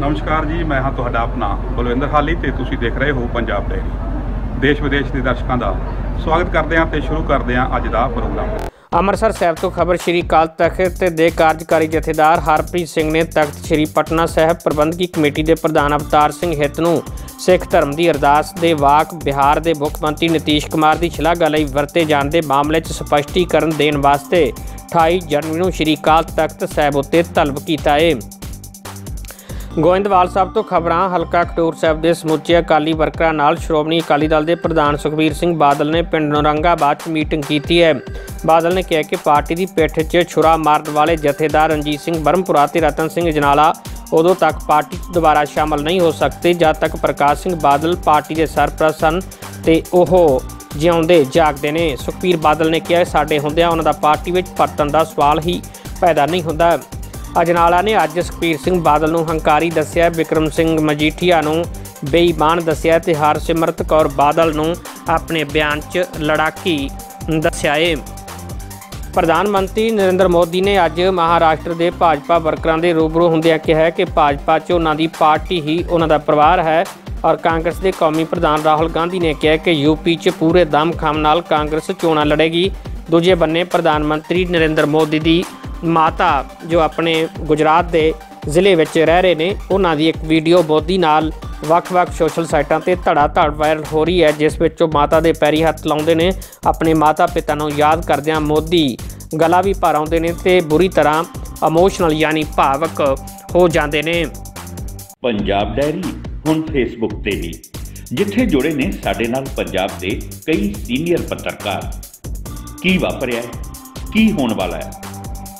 ਨਮਸਕਾਰ ਜੀ, ਮੈਂ ਹਾਂ ਤੁਹਾਡਾ ਆਪਣਾ ਬਲਵਿੰਦਰ ਹਾਲੀ ਤੇ ਤੁਸੀਂ ਦੇਖ ਰਹੇ ਹੋ ਪੰਜਾਬ ਡਾਇਰੀ ਦੇਸ਼ ਵਿਦੇਸ਼ ਦੇ ਦਰਸ਼ਕਾਂ ਦਾ ਸਵਾਗਤ ਕਰਦੇ ਹਾਂ ਤੇ ਸ਼ੁਰੂ ਕਰਦੇ ਹਾਂ ਅੱਜ ਦਾ ਪ੍ਰੋਗਰਾਮ। ਅੰਮ੍ਰਿਤਸਰ ਸਾਹਿਬ ਤੋਂ ਖਬਰ ਸ਼੍ਰੀ ਅਕਾਲ ਤਖਤ ਦੇ ਕਾਰਜਕਾਰੀ ਜਥੇਦਾਰ ਹਰਪ੍ਰੀਤ ਸਿੰਘ ਨੇ ਤਖਤ ਸ਼੍ਰੀ ਪਟਨਾ ਸਾਹਿਬ ਪ੍ਰਬੰਧਕੀ ਕਮੇਟੀ ਦੇ ਪ੍ਰਧਾਨ ਅਵਤਾਰ ਸਿੰਘ ਹਿੱਤ ਨੂੰ ਸਿੱਖ ਧਰਮ ਦੀ ਅਰਦਾਸ ਦੇ ਵਾਕ ਬਿਹਾਰ ਦੇ ਮੁੱਖ ਮੰਤਰੀ ਨਤੀਸ਼ ਕੁਮਾਰ ਦੀ ਸ਼ਲਾਘਾ ਲਈ ਵਰਤੇ ਜਾਣ ਦੇ ਮਾਮਲੇ 'ਚ ਸਪਸ਼ਟੀਕਰਨ ਦੇਣ ਵਾਸਤੇ 28 ਜਨਵਰੀ ਨੂੰ ਸ਼੍ਰੀ ਅਕਾਲ ਤਖਤ ਸਾਹਿਬ ਉੱਤੇ ਤਲਬ ਕੀਤਾ ਹੈ ਗੋਇੰਦਵਾਲ ਸਾਹਿਬ ਤੋਂ ਖਬਰਾਂ, ਹਲਕਾ ਖਡੂਰ ਸਾਹਿਬ ਦੇ ਸਮੁੱਚੇ ਅਕਾਲੀ ਵਰਕਰਾਂ ਨਾਲ ਸ਼੍ਰੋਮਣੀ ਅਕਾਲੀ ਦਲ ਦੇ ਪ੍ਰਧਾਨ ਸੁਖਬੀਰ ਸਿੰਘ ਬਾਦਲ ਨੇ ਪਿੰਡ ਨੌਰੰਗਾਬਾਦ 'ਚ ਮੀਟਿੰਗ ਕੀਤੀ ਹੈ। ਬਾਦਲ ਨੇ ਕਿਹਾ ਕਿ ਪਾਰਟੀ ਦੀ ਪਿੱਠ 'ਚ ਛੁਰਾ ਮਾਰਨ ਵਾਲੇ ਜਥੇਦਾਰ ਰਣਜੀਤ ਸਿੰਘ ਬਰਮਪੁਰਾ ਤੇ ਰਤਨ ਸਿੰਘ ਜਨਾਲਾ ਉਦੋਂ ਤੱਕ ਪਾਰਟੀ 'ਚ ਦੁਬਾਰਾ ਸ਼ਾਮਲ ਨਹੀਂ ਹੋ ਸਕਦੇ, ਜਦ ਤੱਕ ਪ੍ਰਕਾਸ਼ ਸਿੰਘ ਬਾਦਲ ਪਾਰਟੀ ਦੇ ਸਰਪ੍ਰਸਤ ਹਨ ਤੇ ਉਹ ਜਿਉਂਦੇ ਜਾਗਦੇ ਨੇ। ਸੁਖਬੀਰ ਬਾਦਲ ਨੇ ਕਿਹਾ, ਸਾਡੇ ਹੁੰਦਿਆਂ ਉਹਨਾਂ ਦਾ ਪਾਰਟੀ ਵਿੱਚ ਪਰਤਣ ਦਾ ਸਵਾਲ ਹੀ ਪੈਦਾ ਨਹੀਂ ਹੁੰਦਾ। ਅਜਨਾਲਾ ਨੇ ਅੱਜ ਸੁਖਬੀਰ ਸਿੰਘ ਬਾਦਲ ਨੂੰ ਹੰਕਾਰੀ ਦੱਸਿਆ, ਵਿਕਰਮ ਸਿੰਘ ਮਜੀਠੀਆ ਨੂੰ ਬੇਈਮਾਨ ਦੱਸਿਆ ਤੇ ਹਰਸਿਮਰਤ ਕੌਰ ਬਾਦਲ ਨੂੰ ਆਪਣੇ ਬਿਆਨ 'ਚ ਲੜਾਕੀ ਦੱਸਿਆ ਏ। ਪ੍ਰਧਾਨ ਮੰਤਰੀ ਨਰਿੰਦਰ ਮੋਦੀ ਨੇ ਅੱਜ ਮਹਾਰਾਸ਼ਟਰ ਦੇ ਭਾਜਪਾ ਵਰਕਰਾਂ ਦੇ ਰੂਬਰੂ ਹੁੰਦਿਆਂ ਕਿਹਾ ਕਿ ਭਾਜਪਾ 'ਚ ਉਹਨਾਂ ਦੀ ਪਾਰਟੀ ਹੀ ਉਹਨਾਂ ਦਾ ਪਰਿਵਾਰ ਹੈ ਔਰ ਕਾਂਗਰਸ ਦੇ ਕੌਮੀ ਪ੍ਰਧਾਨ ਰਾਹੁਲ ਗਾਂਧੀ ਨੇ ਕਿਹਾ ਕਿ ਯੂਪੀ 'ਚ ਪੂਰੇ ਦਮਖਮ ਨਾਲ ਕਾਂਗਰਸ ਚੋਣਾਂ ਲੜੇਗੀ। ਦੂਜੇ ਬੰਨੇ ਪ੍ਰਧਾਨ ਮੰਤਰੀ ਨਰਿੰਦਰ ਮੋਦੀ ਦੀ ਮਾਤਾ ਜੋ ਆਪਣੇ ਗੁਜਰਾਤ ਦੇ ਜ਼ਿਲ੍ਹੇ ਵਿੱਚ ਰਹਿ ਰਹੇ ਨੇ, ਉਹਨਾਂ ਦੀ ਇੱਕ ਵੀਡੀਓ ਮੋਦੀ ਨਾਲ ਵੱਖ-ਵੱਖ ਸੋਸ਼ਲ ਸਾਈਟਾਂ ਤੇ ਧੜਾ ਧੜ ਵਾਇਰਲ ਹੋ ਰਹੀ ਹੈ, ਜਿਸ ਵਿੱਚ ਉਹ ਮਾਤਾ ਦੇ ਪੈਰੀ ਹੱਥ ਲਾਉਂਦੇ ਨੇ, ਆਪਣੇ ਮਾਤਾ ਪਿਤਾ ਨੂੰ ਯਾਦ ਕਰਦਿਆਂ ਮੋਦੀ ਗਲਾ ਵੀ ਭਰ ਆਉਂਦੇ ਨੇ ਤੇ ਬੁਰੀ ਤਰ੍ਹਾਂ ਇਮੋਸ਼ਨਲ ਯਾਨੀ ਭਾਵਕ ਹੋ ਜਾਂਦੇ ਨੇ। ਪੰਜਾਬ ਡਾਇਰੀ, ਹੁਣ ਫੇਸਬੁੱਕ ਤੇ ਵੀ। ਜਿੱਥੇ ਜੁੜੇ ਨੇ ਸਾਡੇ ਨਾਲ ਪੰਜਾਬ ਦੇ ਕਈ ਸੀਨੀਅਰ ਪੱਤਰਕਾਰ। ਕੀ ਵਾਪਰਿਆ, ਕੀ ਹੋਣ ਵਾਲਾ ਹੈ?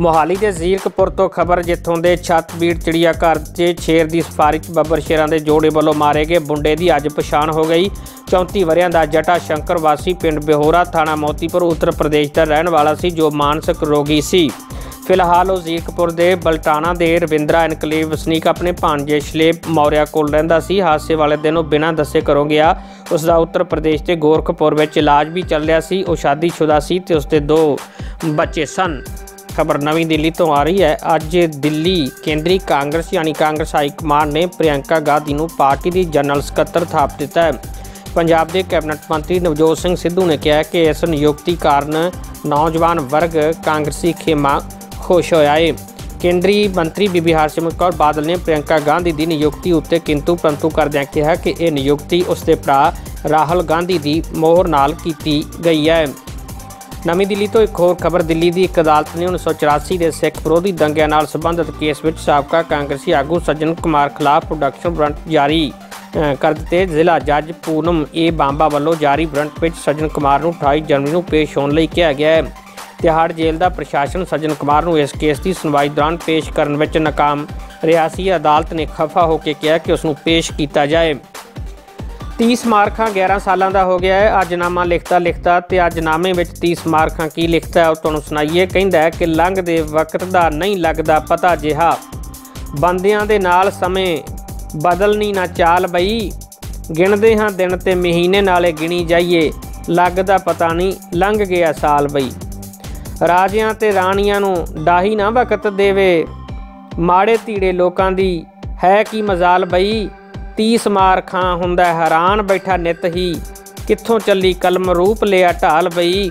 ਮੋਹਾਲੀ ਦੇ ਜ਼ੀਰਕਪੁਰ ਤੋਂ ਖਬਰ ਜਿੱਥੋਂ ਦੇ ਛੱਤਬੀੜ ਚਿੜੀਆ ਘਰ 'ਚ ਸ਼ੇਰ ਦੀ ਸਫਾਰੀ 'ਚ ਬੱਬਰ ਸ਼ੇਰਾਂ ਦੇ ਜੋੜੇ ਵੱਲੋਂ ਮਾਰੇ ਗਏ ਬੁੰਡੇ ਦੀ ਅੱਜ ਪਛਾਣ ਹੋ ਗਈ। 34 ਵਰਿਆਂ ਦਾ ਜਟਾ ਸ਼ੰਕਰ ਵਾਸੀ ਪਿੰਡ ਬਿਹੋਰਾ ਥਾਣਾ ਮੋਤੀਪੁਰ, ਉੱਤਰ ਪ੍ਰਦੇਸ਼ ਦਾ ਰਹਿਣ ਵਾਲਾ ਸੀ ਜੋ ਮਾਨਸਿਕ ਰੋਗੀ ਸੀ। ਫਿਲਹਾਲ ਉਹ ਜ਼ੀਰਕਪੁਰ ਦੇ ਬਲਟਾਣਾ ਦੇ ਰਵਿੰਦਰਾ ਐਨਕਲੇਵ ਵਸਨੀਕ ਆਪਣੇ ਭਾਣਜੇ ਸ਼ਲੇਪ ਮੌਰਿਆ ਕੋਲ ਰਹਿੰਦਾ ਸੀ। ਹਾਦਸੇ ਵਾਲੇ ਦਿਨ ਉਹ ਬਿਨਾਂ ਦੱਸੇ ਘਰੋਂ ਗਿਆ। ਉਸ ਦਾ ਉੱਤਰ ਪ੍ਰਦੇਸ਼ ਦੇ ਗੋਰਖਪੁਰ ਵਿੱਚ ਇਲਾਜ ਵੀ ਚੱਲ ਰਿਹਾ ਸੀ। ਉਹ ਸ਼ਾਦੀशुदा ਸੀ ਤੇ ਉਸ ਦੇ ਦੋ ਬੱਚੇ ਸਨ। ਖਬਰ ਨਵੀਂ ਦਿੱਲੀ ਤੋਂ ਆ ਰਹੀ ਹੈ। ਅੱਜ ਦਿੱਲੀ ਕੇਂਦਰੀ ਕਾਂਗਰਸ ਯਾਨੀ ਕਾਂਗਰਸ ਹਾਈ ਕਮਾਂਡ ਨੇ ਪ੍ਰਿਯੰਕਾ ਗਾਂਧੀ ਨੂੰ ਪਾਰਟੀ ਦੀ ਜਨਰਲ ਸਕੱਤਰ ਥਾਪ ਦਿੱਤਾ ਹੈ। ਪੰਜਾਬ ਦੇ ਕੈਬਨਿਟ ਮੰਤਰੀ ਨਵਜੋਤ ਸਿੰਘ ਸਿੱਧੂ ਨੇ ਕਿਹਾ ਕਿ ਇਸ ਨਿਯੁਕਤੀ ਕਾਰਨ ਨੌਜਵਾਨ ਵਰਗ ਕਾਂਗਰਸੀ ਖੇਮਾ ਖੁਸ਼ ਹੋਇਆ ਹੈ ਕੇਂਦਰੀ ਮੰਤਰੀ ਬੀਬੀ ਹਰਸਿਮਰਤ ਕੌਰ ਬਾਦਲ ਨੇ ਪ੍ਰਿਯੰਕਾ ਗਾਂਧੀ ਦੀ ਨਿਯੁਕਤੀ ਉੱਤੇ ਕਿੰਤੂ ਪਰੰਤੂ ਕਰਦਿਆਂ ਕਿਹਾ ਕਿ ਇਹ ਨਿਯੁਕਤੀ ਉਸ ਦੇ ਭਰਾ ਰਾਹੁਲ ਗਾਂਧੀ ਦੀ ਮੋਹਰ ਨਾਲ ਕੀਤੀ ਗਈ ਹੈ। ਨਵੀਂ ਦਿੱਲੀ ਤੋਂ ਇੱਕ ਹੋਰ ਖਬਰ, ਦਿੱਲੀ ਦੀ ਇੱਕ ਅਦਾਲਤ ਨੇ 1984 ਦੇ ਸਿੱਖ ਵਿਰੋਧੀ ਦੰਗਿਆਂ ਨਾਲ ਸੰਬੰਧਿਤ ਕੇਸ ਵਿੱਚ ਸਾਬਕਾ ਕਾਂਗਰਸੀ ਆਗੂ ਸੱਜਣ ਕੁਮਾਰ ਖਿਲਾਫ ਪ੍ਰੋਡਕਸ਼ਨ ਵਾਰੰਟ ਜਾਰੀ ਕਰ ਦਿੱਤੇ। ਜ਼ਿਲ੍ਹਾ ਜੱਜ ਪੂਨਮ ਏ ਬਾਂਬਾ ਵੱਲੋਂ ਜਾਰੀ ਵਾਰੰਟ ਵਿੱਚ ਸੱਜਣ ਕੁਮਾਰ ਨੂੰ 28 ਜਨਵਰੀ ਨੂੰ ਪੇਸ਼ ਹੋਣ ਲਈ ਕਿਹਾ ਗਿਆ ਹੈ। ਤਿਹਾੜ ਜੇਲ੍ਹ ਦਾ ਪ੍ਰਸ਼ਾਸਨ ਸੱਜਣ ਕੁਮਾਰ ਨੂੰ ਇਸ ਕੇਸ ਦੀ ਸੁਣਵਾਈ ਦੌਰਾਨ ਪੇਸ਼ ਕਰਨ ਵਿੱਚ ਨਾਕਾਮ ਰਿਹਾ ਸੀ। ਅਦਾਲਤ ਨੇ ਖਫਾ ਹੋ ਕੇ ਕਿਹਾ ਕਿ ਉਸ ਨੂੰ ਪੇਸ਼ ਕੀਤਾ ਜਾਏ। 30 ਸਮਾਰਕਾਂ 11 ਸਾਲਾਂ ਦਾ ਹੋ ਗਿਆ ਹੈ। ਅੱਜ ਨਾਮਾ ਲਿਖਤਾ ਲਿਖਤਾ ਤੇ ਅੱਜ ਨਾਮੇ ਵਿੱਚ 30 ਸਮਾਰਕਾਂ ਕੀ ਲਿਖਤਾ ਹੈ ਉਹ ਤੁਹਾਨੂੰ ਸੁਣਾਈਏ। ਕਹਿੰਦਾ ਹੈ ਕਿ ਲੰਘਦੇ ਵਕਤ ਦਾ ਨਹੀਂ ਲੱਗਦਾ ਪਤਾ ਜਿਹਾ। ਬੰਦਿਆਂ ਦੇ ਨਾਲ ਸਮੇਂ ਬਦਲਣੀ ਨਾ ਚਾਲ ਬਈ। ਗਿਣਦੇ ਹਾਂ ਦਿਨ ਤੇ ਮਹੀਨੇ ਨਾਲੇ ਗਿਣੀ ਜਾਈਏ। ਲੱਗਦਾ ਪਤਾ ਨਹੀਂ ਲੰਘ ਗਿਆ ਸਾਲ ਬਈ। ਰਾਜਿਆਂ ਤੇ ਰਾਣੀਆਂ ਨੂੰ ਡਾਹੀ ਨਾ ਵਕਤ ਦੇਵੇ। ਮਾੜੇ ਧੀੜੇ ਲੋਕਾਂ ਦੀ ਹੈ ਕੀ ਮਜ਼ਾਲ ਬਈ। 30 ਮਾਰ ਖਾਂ ਹੁੰਦਾ ਹੈਰਾਨ ਬੈਠਾ ਨਿਤ ਹੀ। ਕਿੱਥੋਂ ਚੱਲੀ ਕਲਮ ਰੂਪ ਲਿਆ ਢਾਲ ਬਈ,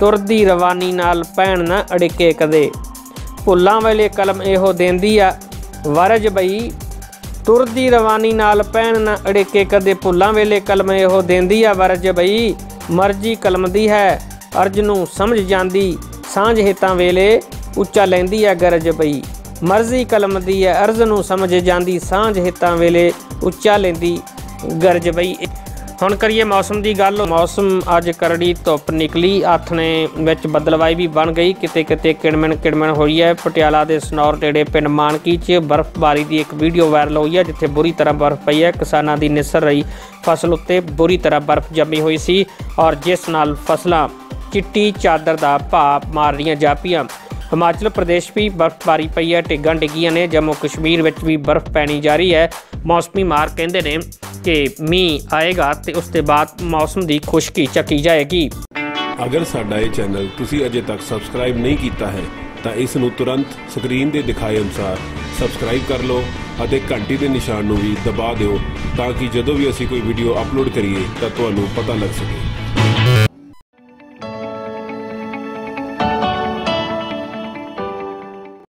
ਤੁਰਦੀ ਰਵਾਨੀ ਨਾਲ ਪੈਣ ਨਾ ਅੜਿਕੇ ਕਦੇ। ਭੁੱਲਾਂ ਵੇਲੇ ਕਲਮ ਇਹੋ ਦਿੰਦੀ ਆ, ਵਰਜ ਬਈ, ਤੁਰਦੀ ਰਵਾਨੀ ਨਾਲ ਪੈਣ ਨਾ ਅੜਿਕੇ ਕਦੇ। ਭੁੱਲਾਂ ਵੇਲੇ ਕਲਮ ਇਹੋ ਦਿੰਦੀ ਆ, ਵਰਜ ਬਈ, ਮਰਜ਼ੀ ਕਲਮ ਦੀ ਹੈ, ਅਰਜ ਨੂੰ ਸਮਝ ਜਾਂਦੀ। ਸਾਂਝ ਹਿੱਤਾਂ ਵੇਲੇ ਉੱਚਾ ਲੈਂਦੀ ਆ ਗਰਜ ਬਈ। ਮਰਜ਼ੀ ਕਲਮ ਦੀ ਹੈ, ਅਰਜ਼ ਨੂੰ ਸਮਝ ਜਾਂਦੀ। ਸਾਂਝ ਹਿੱਤਾਂ ਵੇਲੇ ਉੱਚਾ ਲੈਂਦੀ ਗਰਜ ਬਈ। ਹੁਣ ਕਰੀਏ ਮੌਸਮ ਦੀ ਗੱਲ। ਮੌਸਮ ਅੱਜ ਕਰੜੀ ਧੁੱਪ ਨਿਕਲੀ। ਆਥਣੇ ਵਿੱਚ ਬਦਲਵਾਈ ਵੀ ਬਣ ਗਈ। ਕਿਤੇ ਕਿਤੇ ਕਿਣਮਣ ਕਿਣਮਣ ਹੋਈ ਹੈ। ਪਟਿਆਲਾ ਦੇ ਸਨੌਰ ਨੇੜੇ ਪਿੰਡ ਮਾਨਕੀ 'ਚ ਬਰਫ਼ਬਾਰੀ ਦੀ ਇੱਕ ਵੀਡੀਓ ਵਾਇਰਲ ਹੋਈ ਹੈ, ਜਿੱਥੇ ਬੁਰੀ ਤਰ੍ਹਾਂ ਬਰਫ਼ ਪਈ ਹੈ। ਕਿਸਾਨਾਂ ਦੀ ਨਿਸਰ ਰਹੀ ਫਸਲ ਉੱਤੇ ਬੁਰੀ ਤਰ੍ਹਾਂ ਬਰਫ਼ ਜੰਮੀ ਹੋਈ ਸੀ ਔਰ ਜਿਸ ਨਾਲ ਫਸਲਾਂ ਚਿੱਟੀ ਚਾਦਰ ਦਾ ਭਾਅ ਮਾਰ ਰਹੀਆਂ ਜਾਪੀਆਂ ਹਿਮਾਚਲ ਪ੍ਰਦੇਸ਼ ਵੀ ਬਰਫ਼ਬਾਰੀ ਪਈ ਹੈ। ਢਿੱਗਾਂ ਡਿੱਗੀਆਂ ਨੇ। ਜੰਮੂ ਕਸ਼ਮੀਰ ਵਿੱਚ ਵੀ ਬਰਫ਼ ਪੈਣੀ ਜਾਰੀ ਹੈ। ਮੌਸਮੀ ਮਾਰ ਕਹਿੰਦੇ ਨੇ ਕਿ ਮੀਂਹ ਆਏਗਾ ਤੇ ਉਸ ਤੋਂ ਬਾਅਦ ਮੌਸਮ ਦੀ ਖੁਸ਼ਕੀ ਚੱਕੀ ਜਾਏਗੀ। ਅਗਰ ਸਾਡਾ ਇਹ ਚੈਨਲ ਤੁਸੀਂ ਅਜੇ ਤੱਕ ਸਬਸਕ੍ਰਾਈਬ ਨਹੀਂ ਕੀਤਾ ਹੈ, ਤਾਂ ਇਸ ਨੂੰ ਤੁਰੰਤ ਸਕਰੀਨ ਦੇ ਦਿਖਾਏ ਅਨੁਸਾਰ ਸਬਸਕ੍ਰਾਈਬ ਕਰ ਲਓ ਅਤੇ ਘੰਟੀ ਦੇ ਨਿਸ਼ਾਨ ਨੂੰ ਵੀ ਦਬਾ ਦਿਓ ਤਾਂ ਕਿ ਜਦੋਂ ਵੀ ਅਸੀਂ ਕੋਈ ਵੀਡੀਓ ਅਪਲੋਡ ਕਰੀਏ ਤਾਂ ਤੁਹਾਨੂੰ ਪਤਾ ਲੱਗ ਸਕੇ।